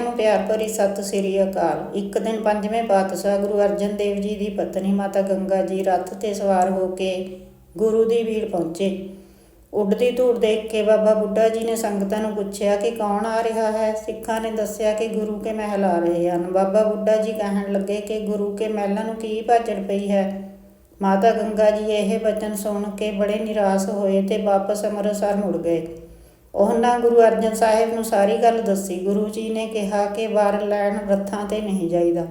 ਨੂੰ ਪਿਆਰ ਭਰੀ ਸਤਿ ਸ੍ਰੀ ਅਕਾਲ। ਇੱਕ ਦਿਨ ਪੰਜਵੇਂ ਪਾਤਸ਼ਾਹ ਗੁਰੂ ਅਰਜਨ ਦੇਵ ਜੀ ਦੀ ਪਤਨੀ ਮਾਤਾ ਗੰਗਾ ਜੀ ਰੱਥ ਤੇ ਸਵਾਰ ਹੋ ਕੇ ਗੁਰੂ ਦੀ ਭੀੜ ਪਹੁੰਚੇ। ਉੱਡਦੀ ਧੂੜ ਦੇਖ ਕੇ ਬਾਬਾ ਬੁੱਢਾ ਜੀ ਨੇ ਸੰਗਤਾਂ ਨੂੰ ਪੁੱਛਿਆ ਕਿ ਕੌਣ ਆ ਰਿਹਾ ਹੈ? ਸਿੱਖਾਂ ਨੇ ਦੱਸਿਆ ਕਿ ਗੁਰੂ ਕੇ ਮਹਿਲ ਆ ਰਹੇ ਹਨ। ਬਾਬਾ ਬੁੱਢਾ ਜੀ ਕਹਿਣ ਲੱਗੇ ਕਿ ਗੁਰੂ ਕੇ ਮਹਿਲਾਂ ਨੂੰ ਕੀ ਭਾਜੜ ਪਈ ਹੈ? ਮਾਤਾ ਗੰਗਾ ਜੀ ਇਹ ਬਚਨ ਸੁਣ ਕੇ ਬੜੇ ਨਿਰਾਸ਼ ਹੋਏ ਤੇ ਵਾਪਸ ਅੰਮ੍ਰਿਤਸਰ ਮੁੜ ਗਏ। ਉਹਨਾਂ ਗੁਰੂ ਅਰਜਨ ਸਾਹਿਬ ਨੂੰ ਸਾਰੀ ਗੱਲ ਦੱਸੀ। ਗੁਰੂ ਜੀ ਨੇ ਕਿਹਾ ਕਿ ਵਾਰ ਲੈਣ ਰੱਥਾਂ ਤੇ ਨਹੀਂ ਜਾਈਦਾ।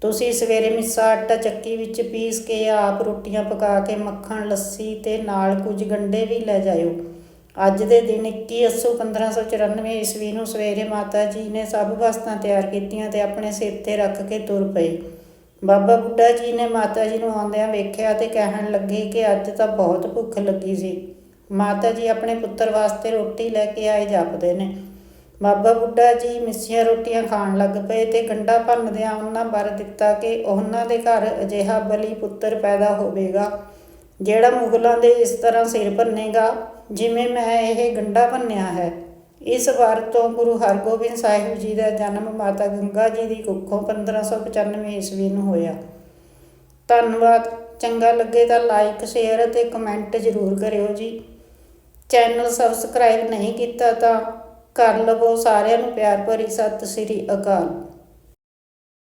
ਤੁਸੀਂ ਸਵੇਰੇ ਮਿੱਸਾ ਆਟਾ ਚੱਕੀ ਵਿੱਚ ਪੀਸ ਕੇ ਆਪ ਰੋਟੀਆਂ ਪਕਾ ਕੇ ਮੱਖਣ, ਲੱਸੀ ਤੇ ਨਾਲ ਕੁਝ ਗੰਡੇ ਵੀ ਲੈ ਜਾਇਓ। ਅੱਜ ਦੇ ਦਿਨ 21 ਅੱਸੂ 1594 ਈਸਵੀ ਨੂੰ ਸਵੇਰੇ ਮਾਤਾ ਜੀ ਨੇ ਸਭ ਵਸਤਾਂ ਤਿਆਰ ਕੀਤੀਆਂ ਤੇ ਆਪਣੇ ਸਿਰ ਤੇ ਰੱਖ ਕੇ ਤੁਰ ਪਏ। ਬਾਬਾ ਬੁੱਢਾ ਜੀ ਨੇ ਮਾਤਾ ਜੀ ਨੂੰ ਆਉਂਦਿਆਂ ਵੇਖਿਆ ਤੇ ਕਹਿਣ ਲੱਗੇ ਕਿ ਅੱਜ ਤਾਂ ਬਹੁਤ ਭੁੱਖ ਲੱਗੀ ਸੀ। ਮਾਤਾ ਜੀ ਆਪਣੇ ਪੁੱਤਰ ਵਾਸਤੇ ਰੋਟੀ ਲੈ ਕੇ ਆਏ ਜਾਪਦੇ ਨੇ। ਬਾਬਾ ਬੁੱਢਾ ਜੀ ਮਿੱਸੀਆਂ ਰੋਟੀਆਂ ਖਾਣ ਲੱਗ ਪਏ ਤੇ ਗੰਡਾ ਭੰਨਦਿਆਂ ਉਹਨਾਂ ਵਰ ਦਿੱਤਾ ਕਿ ਉਹਨਾਂ ਦੇ ਘਰ ਅਜਿਹਾ ਬਲੀ ਪੁੱਤਰ ਪੈਦਾ ਹੋਵੇਗਾ, ਜਿਹੜਾ ਮੁਗਲਾਂ ਦੇ ਇਸ ਤਰ੍ਹਾਂ ਸਿਰ ਭੰਨੇਗਾ, ਜਿਵੇਂ ਮੈਂ ਇਹ ਗੰਡਾ ਭੰਨਿਆ ਹੈ। ਇਸ ਵਾਰ ਤੋਂ ਗੁਰੂ ਹਰਗੋਬਿੰਦ ਸਾਹਿਬ ਜੀ ਦਾ ਜਨਮ ਮਾਤਾ ਗੰਗਾ ਜੀ ਦੀ ਕੁੱਖੋਂ 1595 ਈਸਵੀ ਨੂੰ ਹੋਇਆ। ਧੰਨਵਾਦ, ਚੰਗਾ ਲੱਗੇ ਤਾਂ ਲਾਈਕ ਸ਼ੇਅਰ ਅਤੇ ਕਮੈਂਟ ਜ਼ਰੂਰ ਕਰਿਓ ਜੀ। ਚੈਨਲ ਸਬਸਕ੍ਰਾਈਬ ਨਹੀਂ ਕੀਤਾ ਤਾਂ ਕਰ ਲਵੋ ਸਾਰਿਆਂ ਨੂੰ ਪਿਆਰ ਭਰੀ ਸਤਿ ਸ੍ਰੀ ਅਕਾਲ।